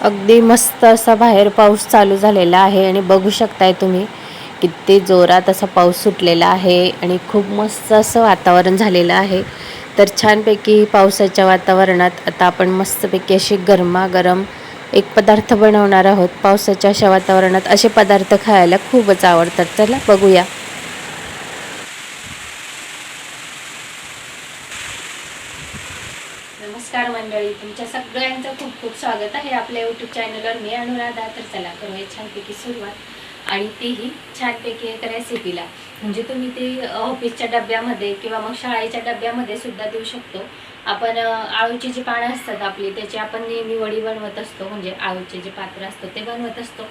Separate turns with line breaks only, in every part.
अगदी मस्त असा बाहेर पाऊस चालू झालेला आहे आणि बघू शकताय तुम्ही किती जोरात असा पाऊस सुटलेला आहे आणि खूप मस्त असं वातावरण झालेलं आहे. तर छानपैकी पावसाच्या वातावरणात आता आपण मस्तपैकी अशी गरमागरम एक पदार्थ बनवणार आहोत. पावसाच्या अशा वातावरणात असे पदार्थ खायला खूपच आवडतात. चला बघूया नमस्कार मंडळी तुमच्या सगळ्यांचं खूप खूप स्वागत आहे आपल्या यूट्यूब चॅनलवर मी अनुराधा तर चला करूया छानपैकी सुरुवात. आणि तीही छानपैकी एका रेसिपीला म्हणजे तुम्ही ते ऑफिसच्या डब्यामध्ये किंवा मग शाळेच्या डब्यामध्ये सुद्धा देऊ शकतो. आपण आळूची जी पानं असतात आपली त्याची आपण नेहमी वडी बनवत असतो. म्हणजे आळूचे जे पात्र असतं ते बनवत असतो.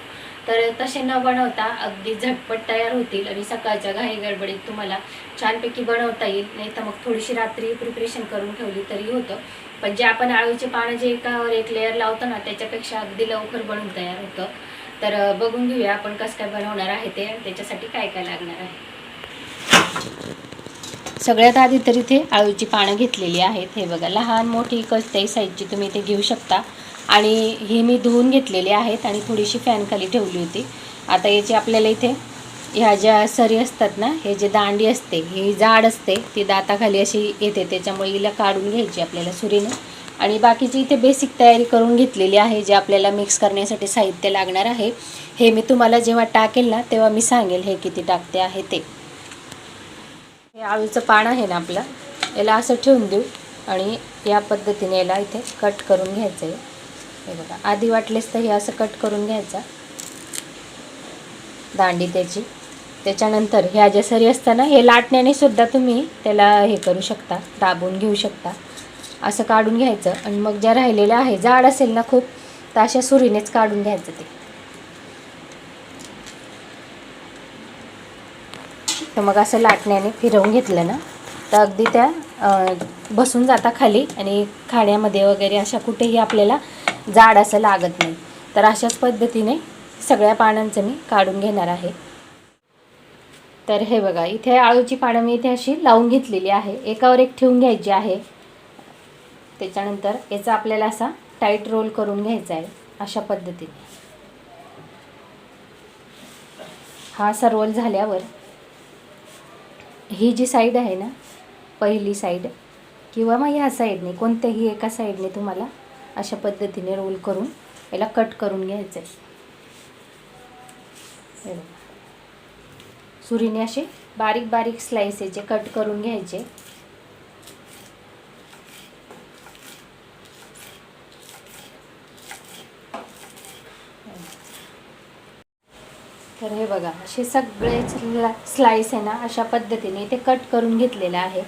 तर तसे न बनवता अगदी झटपट तयार होतील आणि सकाळच्या घाई गडबडीत तुम्हाला छानपैकी बनवता येईल. नाही तर मग थोडीशी रात्री प्रिपरेशन करून ठेवली तरी होतं. पण जे आपण आळूचे पानं जे एकावर एक लेअर लावतो ना त्याच्यापेक्षा अगदी लवकर बनून तयार होतं. तर बघून घेऊया आपण कसं काय बनवणार आहे ते त्याच्यासाठी काय काय लागणार आहे. सगळ्यात आधी तर इथे आळूची पानं घेतलेली आहेत. हे बघा लहान मोठी कसत्याही साईजची तुम्ही इथे घेऊ शकता. आणि ही मी धुवून घेतलेली आहेत आणि थोडीशी फॅन खाली ठेवली होती. आता याची आपल्याला इथे ह्या ज्या सरी असतात ना हे जे दांडी असते ही जाड असते ती दाताखाली अशी येते त्याच्यामुळे हिला काढून घ्यायची आपल्याला सुरीनं. आणि बाकीची इथे बेसिक तयारी करून घेतलेली आहे जे आपल्याला मिक्स करण्यासाठी साहित्य लागणार आहे हे मी तुम्हाला जेव्हा टाकेल ना तेव्हा मी सांगेल हे किती टाकते आहे ते. हे आळूचं पान आहे ना आपलं याला असं ठेवून देऊ. आणि या पद्धतीने याला इथे कट करून घ्यायचं आहे. हे बघा आधी वाटलेस तर हे असं कट करून घ्यायचा. दांडी त्याची. त्याच्यानंतर ह्या ज्या असताना हे लाटण्याने सुद्धा तुम्ही त्याला हे करू शकता दाबून घेऊ शकता. असं काढून घ्यायचं आणि मग ज्या राहिलेल्या आहे जाड असेल ना खूप तर अशा सुरीनेच काढून घ्यायचं ते. तर मग असं लाटण्याने फिरवून घेतलं ना तर अगदी त्या बसून जाता खाली आणि खाण्यामध्ये वगैरे अशा कुठेही आपल्याला जाड असं लागत नाही. तर अशाच पद्धतीने सगळ्या पानांचं मी काढून घेणार आहे. तर हे बघा इथे आळूची पानं मी इथे अशी लावून घेतलेली आहे. एकावर एक ठेवून घ्यायची आहे. त्याच्यानंतर याचा आपल्याला असा टाईट रोल करून घ्यायचा आहे अशा पद्धतीने. हा असा रोल झाल्यावर ही जी साईड आहे ना पहिली साईड किंवा मग ह्या साईडने कोणत्याही एका साईडने तुम्हाला अशा पद्धतीने रोल करून याला कट करून घ्यायचं आहे सुरीने असे बारीक बारीक स्लाइस याचे कट करून घ्यायचे. तर हे बघा असे सगळेच स्लाइस आहे ना अशा पद्धतीने ते कट करून घेतलेलं आहे.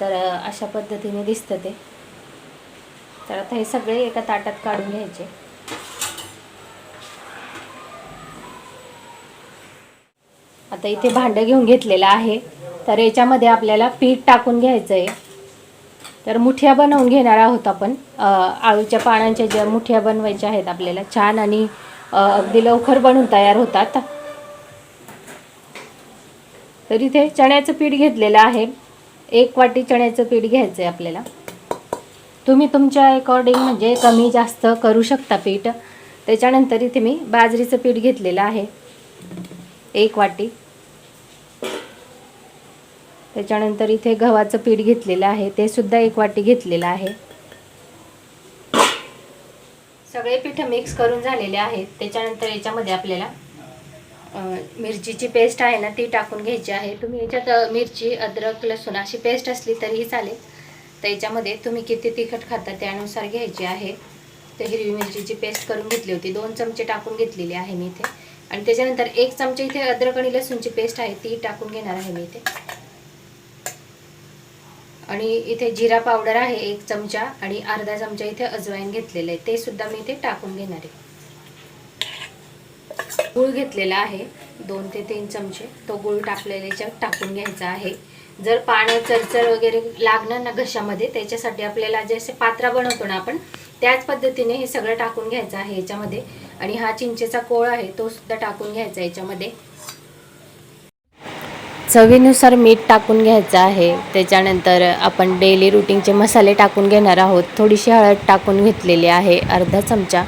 तर अशा पद्धतीने दिसतं ते. तर आता हे सगळे एका ताटात काढून घ्यायचे. आता इथे भांडं घेऊन घेतलेलं आहे. तर याच्यामध्ये आपल्याला पीठ टाकून घ्यायचं आहे तर मुठ्या बनवून घेणार आहोत आपण. आळूच्या पानांच्या ज्या मुठ्या बनवायच्या आहेत आपल्याला छान आणि अगदी लवकर बनून तयार होतात. तर इथे चण्याचं पीठ घेतलेलं आहे. एक वाटी चण्याचं पीठ घ्यायचं आहे आपल्याला. तुम्ही तुमच्या अकॉर्डिंग म्हणजे कमी जास्त करू शकता पीठ. त्याच्यानंतर इथे मी बाजरीचं पीठ घेतलेलं आहे. एक वाटी. त्याच्यानंतर इथे गव्हाचं पीठ घेतलेलं आहे ते सुद्धा एक वाटी घेतलेलं आहे. सगळे पीठ मिक्स करून झालेले आहेत. त्याच्यानंतर याच्यामध्ये आपल्याला मिरचीची पेस्ट आहे ना ती टाकून घ्यायची आहे. तुम्ही याच्यात मिरची अद्रक लसूण अशी पेस्ट असली तरीही चालेल. तर याच्यामध्ये तुम्ही किती तिखट खाता त्यानुसार घ्यायची आहे. तर हिरवी मिरचीची पेस्ट करून घेतली होती. दोन चमचे टाकून घेतलेली आहे मी इथे. आणि त्याच्यानंतर एक चमचे इथे अद्रक आणि लसूणची पेस्ट आहे ती टाकून घेणार आहे मी इथे. आणि इथे जिरा पावडर आहे एक चमचा आणि अर्धा चमचा इथे अजवाईन घेतलेलं आहे. ते सुद्धा मी इथे टाकून घेणार आहे. गूळ घेतलेला आहे दोन ते तीन चमचे. तो गूळ टाकलेल्याच्या टाकून घ्यायचा आहे. जर पाणी चरचर वगैरे लागणार ना घशामध्ये त्याच्यासाठी आपल्याला जे असे पात्रा बनवतो ना आपण त्याच पद्धतीने हे सगळं टाकून घ्यायचं आहे याच्यामध्ये. आणि हा चिंचेचा कोळ आहे तो सुद्धा टाकून घ्यायचा याच्यामध्ये. चवीनुसार मीठ टाकून घ्यायचं आहे. त्याच्यानंतर आपण डेली रुटीनचे मसाले टाकून घेणार आहोत. थोडीशी हळद टाकून घेतलेली आहे अर्धा चमचा.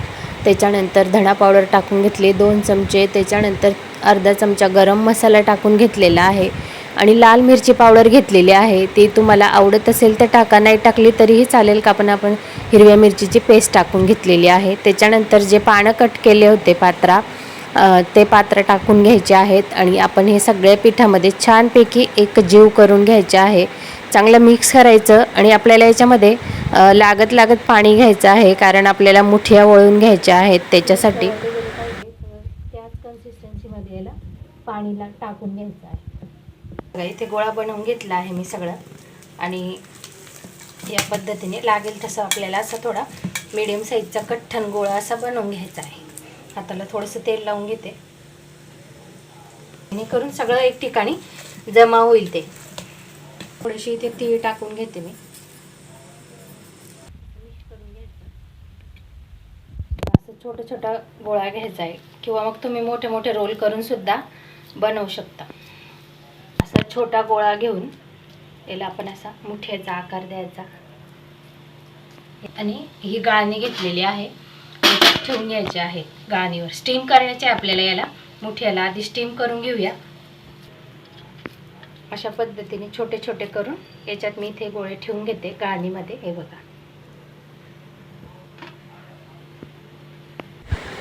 त्याच्यानंतर धणा पावडर टाकून घेतली दोन चमचे. त्याच्यानंतर अर्धा चमचा गरम मसाला टाकून घेतलेला आहे. आणि लाल मिरची पावडर घेतलेली आहे. ती तुम्हाला आवडत असेल तर टाका नाही टाकली तरीही चालेल का? पण आपण हिरव्या मिरचीची पेस्ट टाकून घेतलेली आहे. त्याच्यानंतर जे पानं कट केले होते पात्रा ते पात्र टाकून घ्यायचे आहेत आणि आपण हे सगळ्या पिठामध्ये छानपैकी एक जीव करून घ्यायचे आहे. चांगलं मिक्स करायचं आणि आपल्याला याच्यामध्ये लागत लागत पाणी घ्यायचं आहे कारण आपल्याला मुठ्या वळून घ्यायच्या आहेत त्याच्यासाठी. त्याच कन्सिस्टन्सीमध्ये याला पाणीला टाकून घ्यायचं आहे. इथे गोळा बनवून घेतला आहे मी सगळं. आणि या पद्धतीने लागेल तसं आपल्याला असा थोडा मिडियम साईजचा कठ्ठन गोळा असा बनवून घ्यायचा आहे. हाताला थोडंसं तेल लावून घेते. जेणेकरून करून सगळं एक ठिकाणी जमा होईल ते. थोडीशी इथे तीळ टाकून घेते मी. असं छोटा छोटा गोळा घ्यायचा आहे. किंवा मग तुम्ही मोठे मोठे रोल करून सुद्धा बनवू शकता. असा छोटा गोळा घेऊन याला आपण असा मुठ्याचा आकार द्यायचा. आणि ही गाळणी घेतलेली आहे. ठेवून घ्यायचे आहे गाणीवर. स्टीम करण्याचे आपल्याला याला. मुठ्याला आधी स्टीम करून घेऊया. अशा पद्धतीने छोटे छोटे करून याच्यात मी इथे गोळे ठेवून घेते गाणीमध्ये. हे बघा.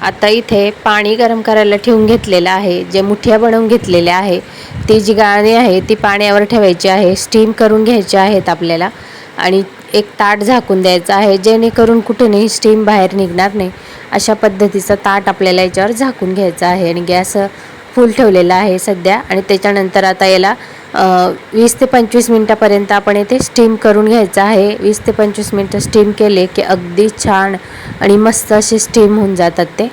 आता इथे पाणी गरम करायला ठेवून घेतलेलं आहे. जे मुठ्या बनवून घेतलेल्या आहे ती जी गाणी आहे ती पाण्यावर ठेवायची आहे. स्टीम करून घ्यायची आहेत आपल्याला. आणि एक ताट झाकून द्यायचं आहे जेणेकरून कुठूनही स्टीम बाहेर निघणार नाही. अशा पद्धतीचं ताट आपल्याला याच्यावर झाकून घ्यायचं आहे आणि गॅस फुल ठेवलेला आहे सध्या. आणि त्याच्यानंतर आता याला वीस ते पंचवीस मिनटापर्यंत आपण येथे स्टीम करून घ्यायचं आहे. वीस ते पंचवीस मिनटं स्टीम केले की अगदी छान आणि मस्त असे स्टीम होऊन जातात ते.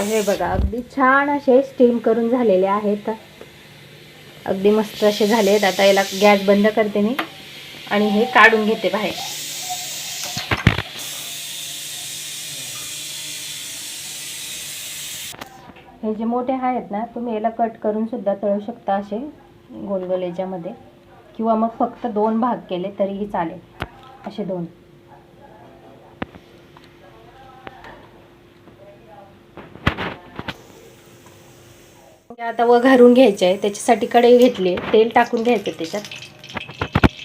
हे बघा अगदी छान असे स्टीम करून झालेले आहेत. अगदी मस्त असे झाले आहेत. आता याला गॅस बंद करते मी. आणि हे काढून घेते बाहेर. हे जे मोठे आहेत ना तुम्ही याला कट करून सुद्धा तळू शकता असे गोलगोल याच्यामध्ये. किंवा मग फक्त दोन भाग केले तरीही चालेल. असे दोन. ते आता घालून घ्यायचे आहे त्याच्यासाठी कढई घेतली आहे तेल टाकून घ्यायचं त्याच्यात.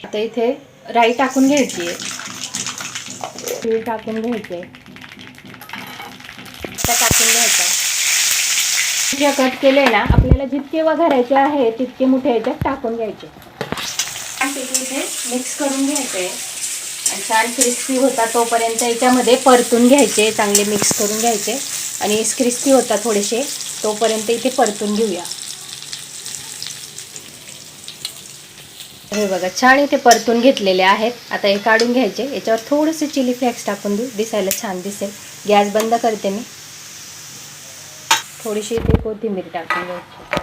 आता इथे राई टाकून घ्यायची आहे. तीळ टाकून घ्यायचे टाकून घ्यायचा जे कट केले ना आपल्याला जितके वघारायचे आहे तितके मोठे याच्यात टाकून घ्यायचे. इथे मिक्स करून घ्यायचे आणि छान क्रिस्पी होता तोपर्यंत याच्यामध्ये परतून घ्यायचे चांगले मिक्स करून घ्यायचे. आणि क्रिस्पी होता थोडेसे. तोपर्यंत इथे परतून घेऊया. हे बघा छान इथे परतून घेतलेले आहेत. आता हे काढून घ्यायचे. याच्यावर थोडंसं चिली फ्लेक्स टाकून देऊ. दिसायला छान दिसेल. गॅस बंद करते मी. थोडीशी इथे कोथिंबीर टाकून घ्यायची.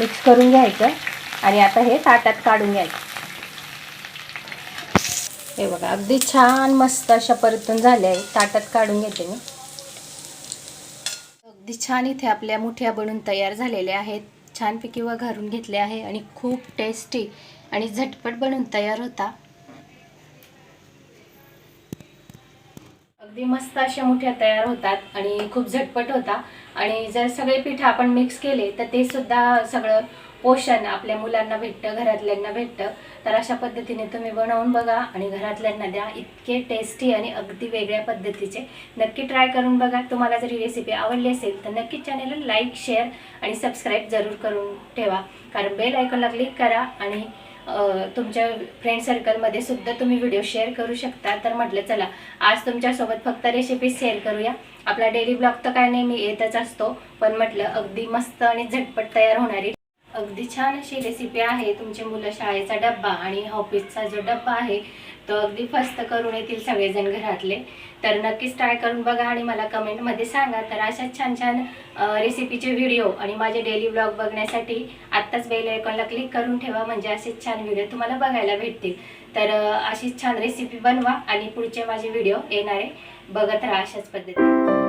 मिक्स करून घ्यायचं. आणि आता हे ताटात काढून घ्यायचं. हे बघा अगदी छान मस्त अशा परतून झाल्या आहे ताटात काढून घेते मी. अगदी छान इथे आपल्या मुठ्या बनून तयार झालेल्या आहेत. छानपैकी वघारून घेतले आहे आणि खूप टेस्टी आणि झटपट बनून तयार होता. अगदी मस्त अशा मुठ्या तयार होतात आणि खूप झटपट होता. आणि जर सगळे पीठ आपण मिक्स केले तर ते सुद्धा सगळं पोषण आपल्या मुलांना भेटतं घरातल्यांना भेटतं. तर अशा पद्धतीने तुम्ही बनवून बघा आणि घरातल्यांना द्या. इतके टेस्टी आणि अगदी वेगळ्या पद्धतीचे. नक्की ट्राय करून बघा. तुम्हाला जर ही रेसिपी आवडली असेल तर नक्की चॅनेलला लाईक शेअर आणि सबस्क्राईब जरूर करून ठेवा. कारण बेल आयकॉनला क्लिक करा आणि तुमच्या फ्रेंड सर्कलमध्ये सुद्धा तुम्ही व्हिडिओ शेअर करू शकता. तर म्हटलं चला आज तुमच्यासोबत फक्त रेसिपी शेअर करूया. आपला डेली ब्लॉग तर काय नाही मी येतच असतो. पण म्हटलं अगदी मस्त आणि झटपट तयार होणारी अगदी छान अशी रेसिपी आहे. तुमचे मुलं शाळेचा डब्बा आणि ऑफिसचा जो डब्बा आहे तो अगदी फस्त करून येतील सगळेजण घरातले. तर नक्कीच ट्राय करून बघा आणि मला कमेंटमध्ये सांगा. तर अशाच छान छान रेसिपीचे व्हिडिओ आणि माझे डेली ब्लॉग बघण्यासाठी आत्ताच बेल आयकॉनला क्लिक करून ठेवा. म्हणजे असेच छान व्हिडिओ तुम्हाला बघायला भेटतील. तर अशीच छान रेसिपी बनवा आणि पुढचे माझे व्हिडिओ येणारे. बघत राहा अशाच पद्धतीने.